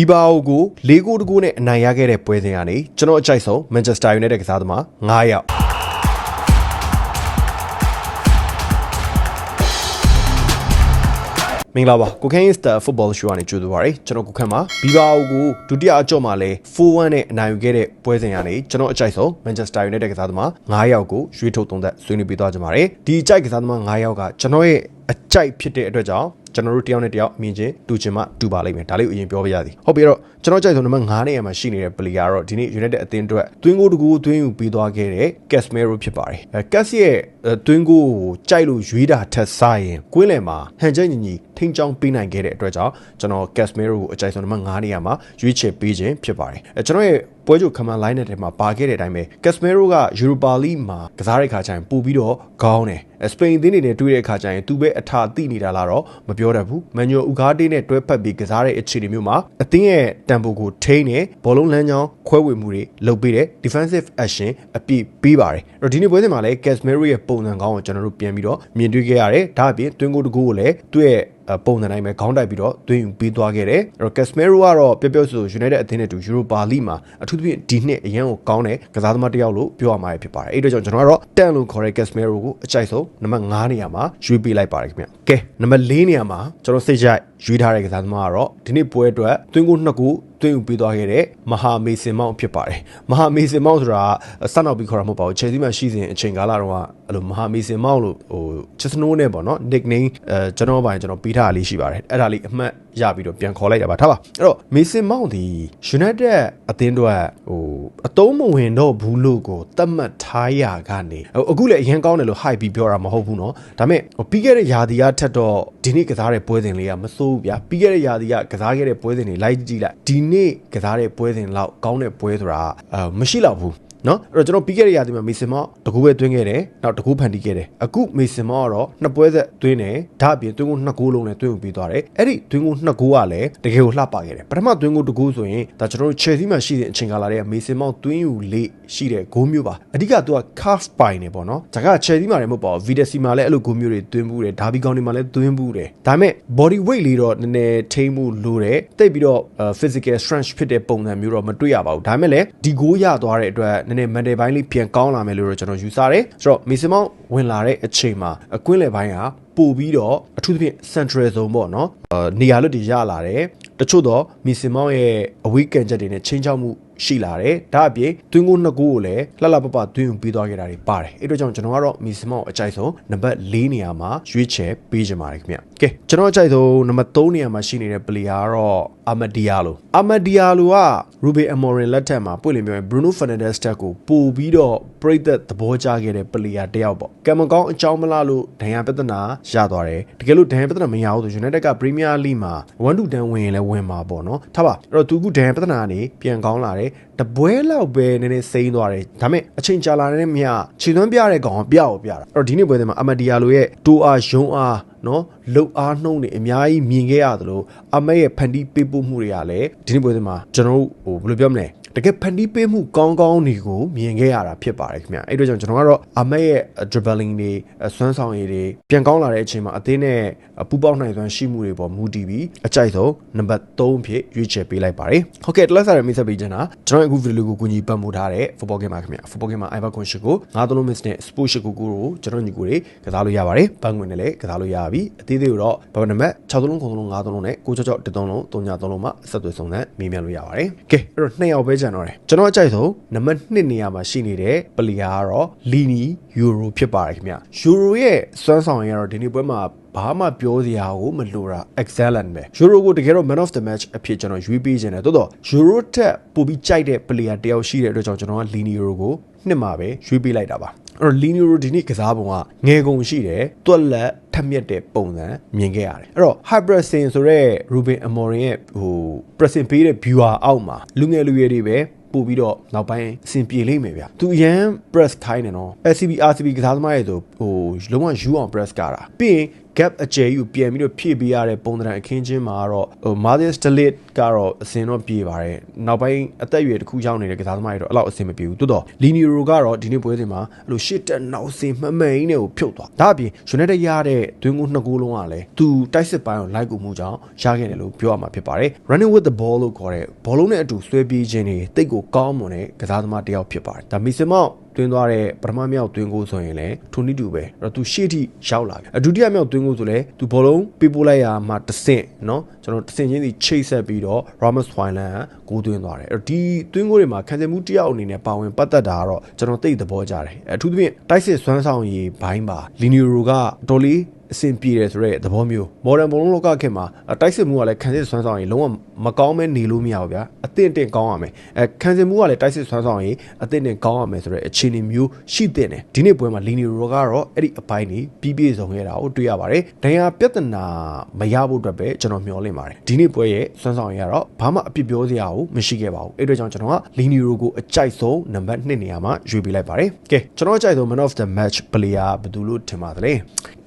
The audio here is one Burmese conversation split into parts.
ီဘာအိုကို၄ဂိုးတကူနဲ့အနိုင်ရခဲ့တဲ့ပွဲစဉ်ကနေကျွန်တော်အကြိုက်ဆုံး Manchester United ကစားသမား9ယောက်မင်္ဂလာပါကိုခန့် Star Football Show ကနေကြိုဆိုပါရစေကျွန်တော်ကိုခန့်ပါဘီဘာအိုကိုဒုတိယအကြော့မှာလဲ4-1နဲ့အနိုင်ယူခဲ့တဲ့ပွဲစဉ်ကနေကျွန်တော်အကြိုက်ဆုံး Manchester United ကစားသမား9ယောက်ကိုရွေးထုတ်သုံးသက်ဆွေးနွေးပေးသွားကြပါမယ်ဒီအကြိုက်ကစားသမား9ယောက်ကကျွန်တော်ရဲ့အကြိုက်ဖြစ်တဲ့အတွက်ကြောင့် ကျွန်တော်တို့တယောက်နဲ့တယောက်အမြင်ချင်းတူချင်မှတူပါလိမ့်မယ်ဒါလေးကိုအရင်ပြောပြရစီဟုတ်ပြီအဲ့တော့ကျွန်တော်ကြိုက်ဆုံးနံပါတ်9နေရာမှာရှိနေတဲ့ player ကတော့ဒီနေ့ United အသင်းအတွက်သွင်းကိုတကူသွင်းယူပြီးသွားခဲ့တဲ့ Casemiro ဖြစ်ပါတယ်အဲ Cas ရဲ့သွင်းကိုကိုကြိုက်လို့ရွေးတာထက်စားရင်ကွင်းလယ်မှာဟန်ချက်ညီညီထိန်းချောင်းပေးနိုင်ခဲ့တဲ့အတွက်ကြောင့်ကျွန်တော် Casemiro ကိုအကြိုက်ဆုံးနံပါတ်9နေရာမှာရွေးချယ်ပေးခြင်းဖြစ်ပါတယ်အဲကျွန်တော်ရဲ့ ပွဲချုပ် command line ထဲမှာပါခဲ့တဲ့အတိုင်းပဲ Casemiro က Europa League မှာကစားတဲ့ခါကျရင်ပို့ပြီးတော့ခေါင်းတယ်စပိန်အသင်းတွေနဲ့တွေ့တဲ့အခါကျရင်သူပဲအထာသိနေတာလားတော့မပြောတတ်ဘူးမန်ညိုဥကားတေးနဲ့တွဲဖက်ပြီးကစားတဲ့အခြေအနေမျိုးမှာအသင်းရဲ့တန်ဖိုကိုထိန်းနေဘောလုံးလမ်းကြောင်းခွဲဝေမှုတွေလုပ်ပေးတယ် defensive action အပြည့်ပေးပါတယ်အဲ့တော့ဒီနေ့ပွဲစဉ်မှာလည်း Casemiro ရဲ့ပုံစံကောင်းကိုကျွန်တော်တို့ပြန်ပြီးတော့မြင်တွေ့ခဲ့ရတယ်ဒါအပြင်တွင်းကိုတကူကိုလည်းသူ့ရဲ့ ပုံစံတိုင်းပဲခေါင်းတိုက်ပြီးတော့သွင်းယူပေးသွားခဲ့တယ်အဲ့တော့ Casemiro ကတော့ပြောပြောဆို United အသင်းနဲ့တူ Europa League မှာအထူးသဖြင့်ဒီနှစ်အရန်ကိုကောင်းတဲ့ကစားသမားတစ်ယောက်လို့ပြောရမှာဖြစ်ပါတယ်အဲ့တော့ကျွန်တော်ကတော့တန်လို့ခေါ်တဲ့ Casemiro ကိုအကြိုက်ဆုံးနံပါတ်9နေရာမှာရွေးပေးလိုက်ပါတယ်ခင်ဗျကဲနံပါတ်4နေရာမှာကျွန်တော်စိတ်ကြိုက်ရွေးထားတဲ့ကစားသမားကတော့ဒီနေ့ပွဲအတွက်သွင်းကိုနှစ်ခု သွင်းယူပေးသွားခဲ့တဲ့မဟာမေစင်မောင်ဖြစ်ပါတယ်မဟာမေစင်မောင်ဆိုတာစနောက်ပြီးခေါ်တာမဟုတ်ပါဘူးချယ်ဆီမှာရှိစဉ်အချိန်ကာလတော့အဲ့လိုမဟာမေစင်မောင်လို့ဟိုချက်စနိုးနဲ့ပေါ့နော် nickname အဲကျွန်တော်ပိုင်းကျွန်တော်ပေးထားတာလေးရှိပါတယ်အဲ့ဒါလေးအမှတ်ရပြီးတော့ပြန်ခေါ်လိုက်တာပါထားပါအဲ့တော့မေစင်မောင်ဒီ United အသင်းတို့ဟိုအတုံးမဝင်တော့ဘူးလို့ကိုတတ်မှတ်ထားရကနေဟိုအခုလည်းအရင်ကောင်းတယ်လို့ hype ပြီးပြောတာမဟုတ်ဘူးเนาะဒါပေမဲ့ပြီးခဲ့တဲ့ယာဒီကထက်တော့ဒီနေ့ကစားတဲ့ပွဲစဉ်လေးကမစိုးဘူးဗျာပြီးခဲ့တဲ့ယာဒီကကစားခဲ့တဲ့ပွဲစဉ်တွေလိုက်ကြည့်လိုက်ဒီနေ့ကစားတဲ့ပွဲစဉ်လောက်ကောင်းတဲ့ပွဲဆိုတာအာမရှိတော့ဘူး နော်အဲ့တော့ကျွန်တော်ပြီးခဲ့တဲ့ရာသီမှာမေစင်မော့တကူပဲသွင်းခဲ့တယ်နောက်တကူဖန်တီးခဲ့တယ်အခုမေစင်မော့ကတော့နှစ်ပွဲဆက်သွင်းတယ်ဒါအပြင်သွင်းကိုနှစ်ကူလုံးနဲ့သွင်းပြီးသွားတယ်အဲ့ဒီသွင်းကိုနှစ်ကူကလည်းတကယ်ကိုလှပခဲ့တယ်ပထမသွင်းကိုတကူဆိုရင်ဒါကျွန်တော်တို့ Chelsea မှာရှိတဲ့အချိန်ကာလတွေကမေစင်မော့သွင်းယူလေးရှိတဲ့ဂိုးမျိုးပါအဓိကသူက calf ပိုင်နေပေါ့နော်ဒါက Chelsea မှာလည်းမဟုတ်ပါဘူး Vitesse မှာလည်းအဲ့လိုဂိုးမျိုးတွေသွင်းဘူးတယ်ဒါဘီကောင်တွေမှာလည်းသွင်းဘူးတယ်ဒါပေမဲ့ body weight လေးတော့နည်းနည်းထိမှုလိုတယ်တိတ်ပြီးတော့ physical strength ဖြစ်တဲ့ပုံစံမျိုးတော့မတွေ့ရပါဘူးဒါပေမဲ့လည်းဒီဂိုးရသွားတဲ့အတွက်နည်းနည်း mental ပိုင်းလေးပြန်ကောင်းလာမယ်လို့တော့ကျွန်တော်ယူဆတယ်ဆိုတော့မီစမောင်းဝင်လာတဲ့အချိန်မှာအကွင်းလယ်ပိုင်းကပို့ပြီးတော့အထူးသဖြင့် central zone ပေါ့နော်အာနေရာလွတ်တွေရလာတယ်တချို့တော့မီစမောင်းရဲ့အဝေးကန်ချက်တွေနဲ့ချင်းချောက်မှု ရှိလာတယ်ဒါအပြင်တွင်းကိုနှစ်ကိုကိုလည်းလှလှပပတွင်းယူပေးသွားခဲ့တာတွေပါတယ်အဲ့တော့ကြောင့်ကျွန်တော်ကတော့မီစမောင်းအကြိုက်ဆုံးနံပါတ်၄နေရာမှာရွေးချယ်ပေးချင်ပါတယ်ခင်ဗျကဲကျွန်တော်အကြိုက်ဆုံးနံပါတ်3နေရာမှာရှိနေတဲ့ player ကတော့အာမဒီယာလိုအာမဒီယာလိုကရူဘီအမော်ရင်လက်ထက်မှာပွင့်လင်းပြောရင်ဘရူနိုဖာနန်ဒက်စ်တက်ကိုပို့ပြီးတော့ပရိသတ်သဘောကျခဲ့တဲ့ player တယောက်ပေါ့ကံမကောင်းအကြောင်းမလားလို့ဒဏ်ရာပြဿနာရသွားတယ်တကယ်လို့ဒဏ်ရာပြဿနာမရဘူးဆို United က Premier League မှာ1 to 10ဝင်ရင်လည်းဝင်မှာပေါ့နော်ထားပါအဲ့တော့သူကဒဏ်ရာပြဿနာကနေပြန်ကောင်းလာတယ်တပွဲလောက်ပဲနည်းနည်းစိမ့်သွားတယ်ဒါပေမဲ့အချိန်ကြာလာတဲ့မြခြေသွမ်းပြတဲ့ကောင်ပြအောင်ပြတာအဲ့တော့ဒီနေ့ပွဲမှာအမဒီယာလိုရဲ့တိုးအားယုံအားနော်လှုပ်အားနှုံးနေအများကြီးမြင်ခဲ့ရသလိုအမေရဲ့ဖန်တီးပေးပို့မှုတွေကလည်းဒီနေ့ပွဲမှာကျွန်တော်တို့ဟိုဘယ်လိုပြောမလဲ တကယ်ဖန်တီးပေးမှုကောင်းကောင်းတွေကိုမြင်ခဲ့ရတာဖြစ်ပါတယ်ခင်ဗျအဲ့တို့ကြောင့်ကျွန်တော်ကတော့အမေရဲ့ dribbling တွေဆွမ်းဆောင်ရည်တွေပြန်ကောင်းလာတဲ့အချိန်မှာအသင်းနဲ့ပူပေါင်းနိုင်စွမ်းရှိမှုတွေပေါ်မူတည်ပြီးအကြိုက်ဆုံးနံပါတ်3အဖြစ်ရွေးချယ်ပေးလိုက်ပါတယ်ဟုတ်ကဲ့တလက်စားရမိတ်ဆက်ပေးချင်တာကျွန်တော်အခုဗီဒီယိုကိုကူညီပတ်မှုထားတဲ့ football game ပါခင်ဗျ football game မှာ Ivan Kun ရှိကို9 3 miss နဲ့ sport ရှိကိုကိုကိုကျွန်တော်ညီကိုတွေကစားလို့ရပါတယ်ဘန်ငွေနဲ့လည်းကစားလို့ရပြီအသေးသေးကိုတော့ဘာနံပါတ်6 3 9 3 5 3နဲ့9 6 6 1 3 3 3 3လုံးမှာဆက်သွယ်ဆောင်တဲ့မေးမြန်းလို့ရပါတယ်ကဲအဲ့တော့နှစ်ယောက်ပဲကျန်တော့တယ်ကျွန်တော်အကြိုက်ဆုံးနံပါတ်2နေရာမှာရှိနေတဲ့ပလီယာကတော့လီနီယူရိုဖြစ်ပါတယ်ခင်ဗျယူရိုရဲ့စွမ်းဆောင်ရည်ကတော့ဒီနေ့ပွဲမှာဘာမှပြောစရာကိုမလိုတာ excellent ပဲယူရိုကိုတကယ်တော့ man of the match အဖြစ်ကျွန်တော်ရွေးပေးခြင်းတယ်တိုးတော့ယူရိုတက်ပိုပြီးကြိုက်တဲ့ player တယောက်ရှိတဲ့အတွက်ကြောင့်ကျွန်တော်ကလီနီယူရိုကိုနှစ်မှာပဲရွေးပေးလိုက်တာပါ အဲ့တော့လီနီရိုဒီနေ့ကစားပုံကငယ်ကုန်ရှိတယ်တွက်လက်ထက်မြက်တဲ့ပုံစံမြင်ခဲ့ရတယ်အဲ့တော့ Hypersin ဆိုတဲ့ Ruben Amorim ရဲ့ဟို pressing ပေးတဲ့ viewer အောက်မှာလူငယ်လူရွယ်တွေပဲပို့ပြီးတော့နောက်ပိုင်းအဆင်ပြေလိမ့်မယ်ဗျသူအရန် press ခိုင်းတယ်နော် SCB RCB ကစားသမားရဲ့ဆိုဟိုလုံးဝယူအောင် press ကတာပြီးရင် gap အကျယ်ကြီးကိုပြန်ပြီးတော့ဖြည့်ပေးရတဲ့ပုံသဏ္ဍာန်အခင်းချင်းမှာတော့ဟို Martin Delit ကတော့အစင်တော့ပြေပါတယ်နောက်ပိုင်းအသက်အရွယ်တစ်ခုရောက်နေတဲ့ကစားသမားတွေတော့အဲ့လောက်အစင်မပြေဘူးတိုးတော့ Linero ကတော့ဒီနေ့ပွဲစဉ်မှာအဲ့လိုရှစ်တက်နောက်စင်မှမိန်နဲ့ကိုဖြုတ်သွားဒါအပြင် United ရတဲ့တွင်းကိုနှစ်ကိုးလုံးကလည်းသူတိုက်စစ်ပိုင်းကိုလိုက်ကူမှုကြောင့်ရခဲ့တယ်လို့ပြောရမှာဖြစ်ပါတယ် Running with the ball လို့ခေါ်တဲ့ဘောလုံးနဲ့အတူဆွဲပြေးခြင်းတွေတိတ်ကိုကောင်းမွန်တဲ့ကစားသမားတစ်ယောက်ဖြစ်ပါတယ်ဒါမီစမောက်တွင်းသွားတဲ့ပထမမြောက်တွင်းကိုဆိုရင်လည်းထိုနီတူပဲအဲ့တော့သူရှေ့ထိရောက်လာပြီအဒုတိယမြောက်တွင်းကိုဆိုလည်းသူဘောလုံးပေးပို့လိုက်ရမှာတစ်ဆင့်เนาะကျွန်တော်တစ်ဆင့်ချင်းစီချိတ်ဆက်ပြီးတော့ Ramos Finland ကဂိုးသွင်းသွားတယ်အဲ့တော့ဒီတွင်းကိုတွေမှာခံစားမှုတစ်ယောက်အနေနဲ့ပါဝင်ပတ်သက်တာကတော့ကျွန်တော်သိသဘောကျတယ်အထူးသဖြင့်တိုက်စစ်စွမ်းဆောင်ရည်ဘိုင်းပါလီနီရိုကတော်လေး အဆင်ပြေတယ်ဆိုတဲ့သဘောမျိုး modern ဘုံလုံးလောကခေတ်မှာတိုက်စစ်မှုကလည်းခံစစ်စွမ်းဆောင်ရည်လုံးဝမကောင်းမဲနေလို့မရဘူးဗျာအသင့်တင့်ကောင်းရမယ်အဲခံစစ်မှုကလည်းတိုက်စစ်စွမ်းဆောင်ရည်အသင့်တင့်ကောင်းရမယ်ဆိုတဲ့အခြေအနေမျိုးရှိတဲ့တယ်ဒီနေ့ပွဲမှာလီနီရိုကတော့အဲ့ဒီအပိုင်းကြီးပြီးပြည့်စုံခဲ့တာကိုတွေ့ရပါတယ်ဒဏ်ရာပြဿနာမရဖို့အတွက်ပဲကျွန်တော်မျှော်လင့်ပါတယ်ဒီနေ့ပွဲရဲ့စွမ်းဆောင်ရည်ကတော့ဘာမှအပြစ်ပြောစရာကိုမရှိခဲ့ပါဘူးအဲ့အတွက်ကြောင့်ကျွန်တော်ကလီနီရိုကိုအကြိုက်ဆုံးနံပါတ်2နေရာမှာရွေးပေးလိုက်ပါတယ်ကဲကျွန်တော်အကြိုက်ဆုံး man of the match player ဘယ်သူလို့ထင်ပါသလဲ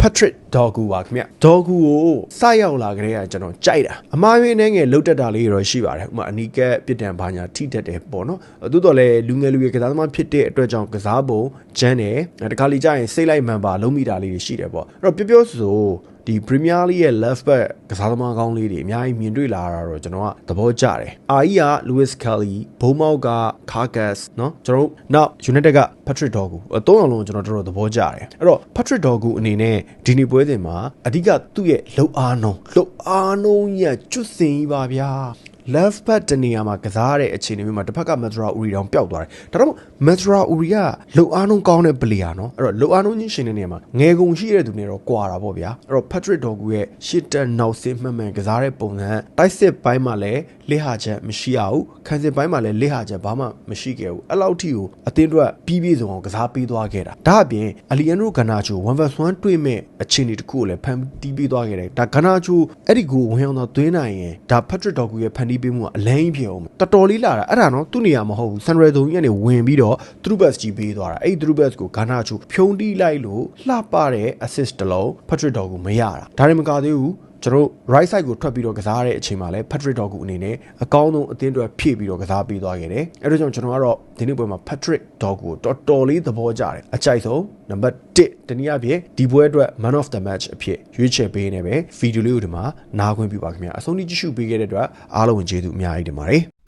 Patrick Dogu ပါခင်ဗျ Dogu ကိုစရောက်လာကြတဲ့ကကျွန်တော်ကြိုက်တာအမားရင်းနေငယ်လုတ်တက်တာလေးတော့ရှိပါတယ်ဥပမာအနီကက်ပြစ်ဒဏ်ဘာညာထိတက်တယ်ပေါ့နော်သို့တော်လည်းလူငယ်လူရွယ်ကစားသမားဖြစ်တဲ့အတွက်ကြောင့်ကစားပုံဂျန်တယ်တခါလီကြရင်စိတ်လိုက်မှန်ပါလုံးမိတာလေးတွေရှိတယ်ပေါ့အဲ့တော့ပြောပြောဆို ဒီ Premier League ရဲ့ left back ကစားသမားကောင်းလေးတွေအများကြီးမြင်တွေ့လာတာတော့ကျွန်တော်ကသဘောကျတယ်။ RE က Lewis Kelly ဘုံမောက်က Carcass เนาะကျွန်တော်တို့နောက် United က Patrick Dogu အသုံးအောင်လုံးကျွန်တော်တို့သဘောကျတယ်။အဲ့တော့ Patrick Dogu အနေနဲ့ဒီနေ့ပွဲစဉ်မှာအဓိကသူ့ရဲ့လှုပ်အားနှုံလှုပ်အားနှုံရကျွတ်စင်ကြီးပါဗျာ။ left back တနေရာမှာကစားရတဲ့အခြေအနေမျိုးမှာတစ်ဖက်က Madra Uri တောင်ပျောက်သွားတယ်ဒါတော့ Madra Uri ကလုံအားလုံးကောင်းတဲ့ပလေယာနော်အဲ့တော့လုံအားလုံးချင်းရှင်တဲ့နေရာမှာငယ်ကုန်ရှိတဲ့သူတွေတော့ကွာတာပေါ့ဗျာအဲ့တော့ Patrick Dogu ရဲ့ရှစ်တက်နောက်ဆင်းမှန်မှန်ကစားတဲ့ပုံစံတိုက်စစ်ပိုင်းမှာလည်းလေ့ဟာချက်မရှိရဘူးခံစစ်ပိုင်းမှာလည်းလေ့ဟာချက်ဘာမှမရှိခဲ့ဘူးအဲ့လောက်ထိကိုအသင်းတို့ကပြီးပြည့်စုံအောင်ကစားပေးသွားခဲ့တာဒါအပြင် Aliano Garnacho 1v1 တွေ့မဲ့အခြေအနေတစ်ခုကိုလည်းဖန်တီးပေးသွားခဲ့တယ်ဒါ Garnacho အဲ့ဒီကိုဝင်အောင်တော့သွင်းနိုင်ရင်ဒါ Patrick Dogu ရဲ့ဖန်တီးပေးမှုကအလန်းကြီးဖြစ်အောင်တော်တော်လေးလာတာအဲ့ဒါနော်သူ့နေရာမဟုတ်ဘူး Sandra ဇုံကြီးကနေဝင်ပြီးတော့ True Best ကြီးပေးသွားတာအဲ့ဒီ True Best ကို Garnacho ဖြုံးတီးလိုက်လို့လှပတဲ့ assist တစ်လုံး Patrick Dogu မရတာဒါတွေမကသေးဘူး ကျွန်တော် right side ကိုထွက်ပြီးတော့ကစားတဲ့အချိန်မှာလည်း Patrick Dogu အနေနဲ့အကောင်းဆုံးအသင်းအတွက်ဖြည့်ပြီးတော့ကစားပေးသွားခဲ့တယ်။အဲဒါကြောင့်ကျွန်တော်ကတော့ဒီနေ့ပွဲမှာ Patrick Dogu ကိုတော်တော်လေးသဘောကျတယ်။အကြိုက်ဆုံးနံပါတ်1တနည်းအားဖြင့်ဒီပွဲအတွက် man of the match အဖြစ်ရွေးချယ်ပေးနေပဲဗီဒီယိုလေးကိုဒီမှာနားခွင့်ပြုပါခင်ဗျာ။အဆုံးထိကြည့်ရှုပေးခဲ့တဲ့အတွက်အားလုံးဝင်ကျေးဇူးအများကြီးတင်ပါတယ်။